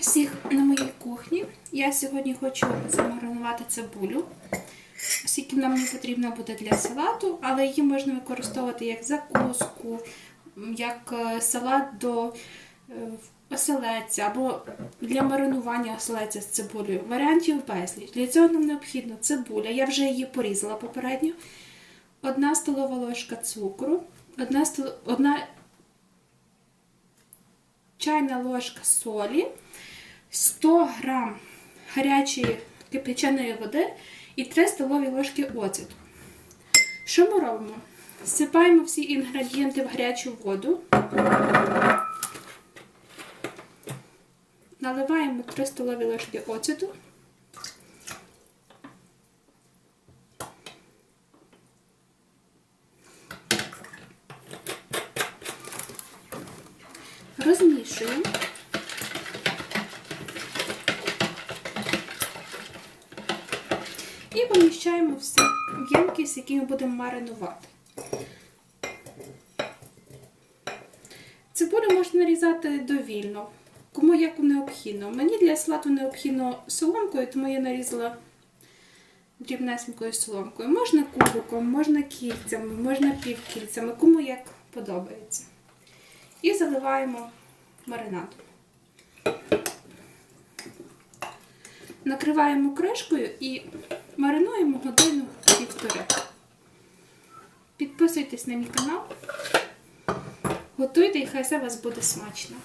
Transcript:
всіх на моїй кухні. Я сьогодні хочу замаринувати цибулю, оскільки нам не потрібна буде для салату, але її можна використовувати як закуску, як е, салат до е, оселедця або для маринування оселедця з цибулею. Варіантів безліч. Для цього нам необхідна цибуля. Я вже її порізала попередньо. Одна столова ложка цукру, одна, стол... одна чайна ложка солі, 100 грам гарячої кипяченої води і 3 столові ложки оцету. Що ми робимо? Всипаємо всі інгредієнти в гарячу воду. Наливаємо 3 столові ложки оцету. Розмішуємо. І поміщаємо все в ємкість, який ми будемо маринувати. Цибулю можна нарізати довільно, кому як необхідно. Мені для салату необхідно соломкою, тому я нарізала дрібнесенькою соломкою. Можна кубиком, можна кільцями, можна півкільцями, кому як подобається. І заливаємо маринадом. Накриваємо кришкою і маринуємо годину півтори. Підписуйтесь на мій канал. Готуйте і хай все вас буде смачно.